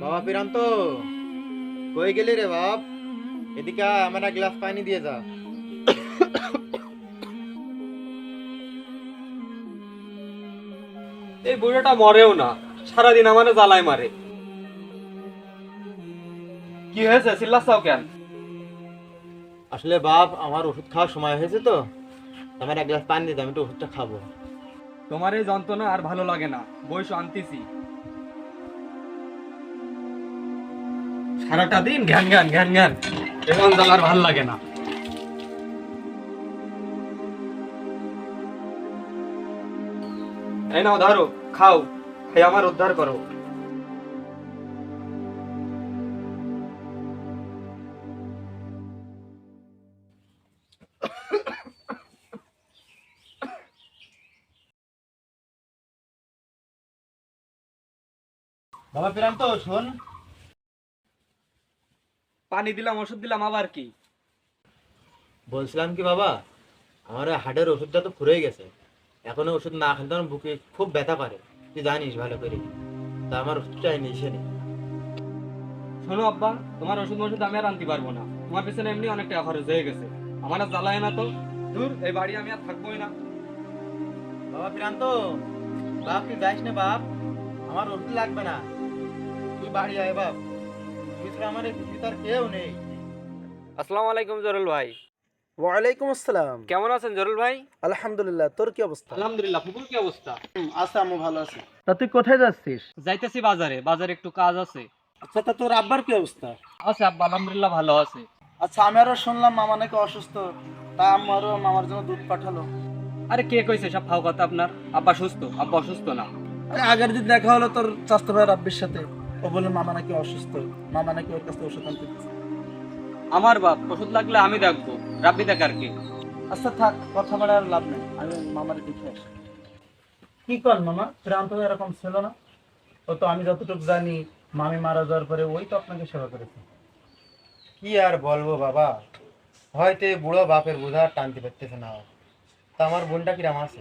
বাবা পিরান্ত কই গেলি রে বাপ? এদিকে আমার এক গ্লাস পানি দিয়ে যা। এই বুড়োটা মরেও না সারাদিন আমারে জ্বালায় মারে। কি হয়েছে? চিল্লাচ্ছাও কেন? আসলে বাপ আমার ওষুধ খাওয়ার সময় হয়েছে তো। আমার এক গ্লাস পানি দিতে আমি একটু ওষুধটা খাব। তোমার এই যন্ত্রণা আর ভালো লাগে না। বয়স আনতেছি। সারাটা দিন ঘ্যান ঘ্যান ঘ্যান ঘ্যান। এখন আর ভালো লাগে না। এই নাও, ধরো, খাও খেয়ে আমার উদ্ধার করো। বাবা, পিরান্ত, শোন। পানি দিলাম ওষুধ দিলাম আবার কি? বলছিলাম কি বাবা আমার ওই হার্টের ওষুধটা তো ফুরে গেছে। এখন ওষুধ না খেলে আমার বুকে খুব ব্যথা করে। তুই জানিস ভালো করে। তা আমার ওষুধটা নিয়েছে নি। শোনো আব্বা তোমার ওষুধ ওষুধ আমি আর আনতে পারব না। তোমার পিছনে এমনি অনেক টাকা খরচ হয়ে গেছে। আমার আর জ্বালায় না তো। দূর এই বাড়ি আমি আর থাকবোই না। বাবা প্রান্ত বাপ তুই যাইস না বাপ? আমার ওষুধ লাগবে না। তুই বাড়ি আয় বাপ। তুই ছাড়া আমার এই পৃথিবীতে আর কেউ নেই। আসসালামু আলাইকুম জরুল ভাই। ওয়ালাইকুম আসসালাম। কেমন আছেন জরুল ভাই? আলহামদুলিল্লাহ তোর কি অবস্থা? আলহামদুলিল্লাহ ফুপুর কি অবস্থা? আছে আমি ভালো আছি। তা তুই কোথায় যাচ্ছিস? যাইতেছি বাজারে বাজারে একটু কাজ আছে। আচ্ছা তা তোর আব্বার কি অবস্থা? আছে আব্বা আলহামদুলিল্লাহ ভালো আছে। আচ্ছা আমি আরও শুনলাম মামা নাকি অসুস্থ। তা আমারও মামার জন্য দুধ পাঠালো। আরে কে কইছে সব ফাও কথা আপনার? আব্বা সুস্থ আব্বা অসুস্থ না। আরে আগের দিন দেখা হলো তোর চাস্তো ভাই রাব্বির সাথে। ও বলে মামা নাকি অসুস্থ। মামা নাকি ওর কাছ থেকে ওষুধ আনতে দিচ্ছে। আমার বাপ ওষুধ লাগলে আমি দেখব রাব্বি দেখার কি? আচ্ছা থাক কথা বলে আর লাভ নেই। আমি মামার দেখে আসি। কি কর মামা? প্রান্ত এরকম ছিল না। ও তো আমি যতটুকু জানি মামি মারা যাওয়ার পরে ওই তো আপনাকে সেবা করেছে। কি আর বলব বাবা? হয়তো এই বুড়ো বাপের বোঝা আর টানতে পারতেছে না। তা আমার বোনটা কিরাম আছে?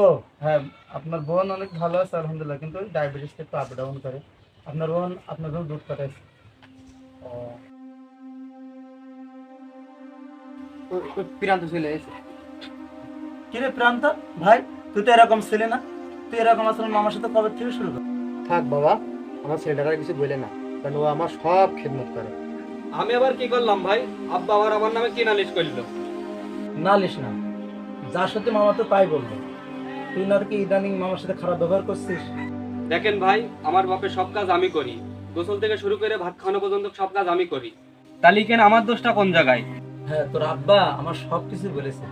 ও হ্যাঁ আপনার বোন অনেক ভালো আছে আলহামদুলিল্লাহ। কিন্তু ওই ডায়াবেটিসটা একটু আপ ডাউন করে। আপনার বোন আপনার জন্য দুধ পাঠাইছে ও প্রান্ত চলে এসে কিরে প্রান্ত? ভাই তুই তো এরকম ছিলে না। তুই এরকম আসলে মামার সাথে কবে থেকে শুরু কর থাক বাবা আমার ছেলেটার কিছু বলে না কারণ ও আমার সব খেদমত করে। আমি আবার কি করলাম ভাই? আব্বা আবার আমার নামে কি নালিশ করল? না লিস না। যার সাথে মামা তো তাই বলল। তুই না কি ইদানিং মামার সাথে খারাপ ব্যবহার করছিস? দেখেন ভাই আমার বাপের সব কাজ আমি করি। গোসল থেকে শুরু করে ভাত খাওয়ানো পর্যন্ত সব কাজ আমি করি। তাহলে কেন আমার দোষটা কোন জায়গায়? হ্যাঁ তোর আব্বা আমার সব কিছু বলেছে।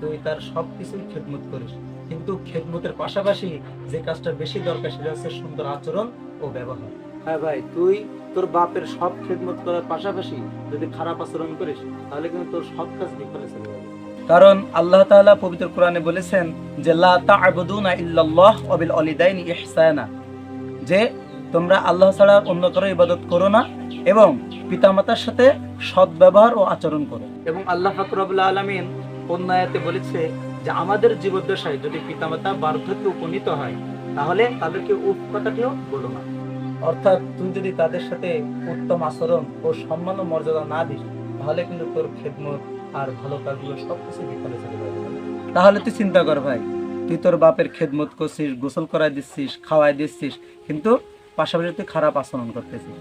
তুই তার সব কিছুই খেদমত করিস। কিন্তু খেদমতের পাশাপাশি যে কাজটা বেশি দরকার সেটা হচ্ছে সুন্দর আচরণ ও ব্যবহার। হ্যাঁ ভাই তুই তোর বাপের সব খেদমত করার পাশাপাশি যদি খারাপ আচরণ করিস তাহলে কিন্তু তোর সব কাজ বিফলে চলে যাবে। কারণ আল্লাহ তাআলা পবিত্র কোরআনে বলেছেন যে, লা তা'বুদুনা ইল্লাল্লাহ ওয়া বিল ওয়ালিদাইনি ইহসানা যে, তোমরা আল্লাহ ছাড়া অন্য কারও ইবাদত করো না এবং পিতামাতার সাথে সৎ ব্যবহার ও আচরণ করো। এবং আল্লাহ ফাকরুল আলমিন অন্য আয়াতে বলেছে যে, আমাদের জীবদ্দশায় যদি পিতামাতা বার্ধক্যে উপনীত হয়, তাহলে তাদেরকে উপ কথাটিও বলো না। অর্থাৎ তুই যদি তাদের সাথে উত্তম আচরণ ও সম্মান ও মর্যাদা না দিস, তাহলে কিন্তু তোর খেদমত আর ভালো কাজগুলো সবকিছু বিফলে চলে যাবে তাহলে তুই চিন্তা কর ভাই তুই তোর বাপের খেদমত করছিস গোসল করাই দিচ্ছিস খাওয়াই দিচ্ছিস কিন্তু পাশাপাশি তুই খারাপ আচরণ করতেছিস।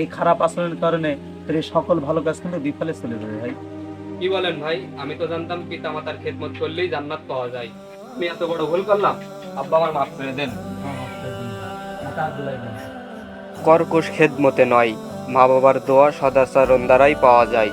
এই খারাপ আচরণের কারণে তোর এই সকল ভালো কাজ কিন্তু বিফলে চলে যাবে ভাই। কি বলেন ভাই আমি তো জানতাম পিতা মাতার খেদমত করলেই জান্নাত পাওয়া যায়। আমি এত বড় ভুল করলাম? আব্বা আমার মাফ করে দেন। কর্কশ খেদমতে নয় মা বাবার দোয়া সদাচরণ দ্বারাই পাওয়া যায়।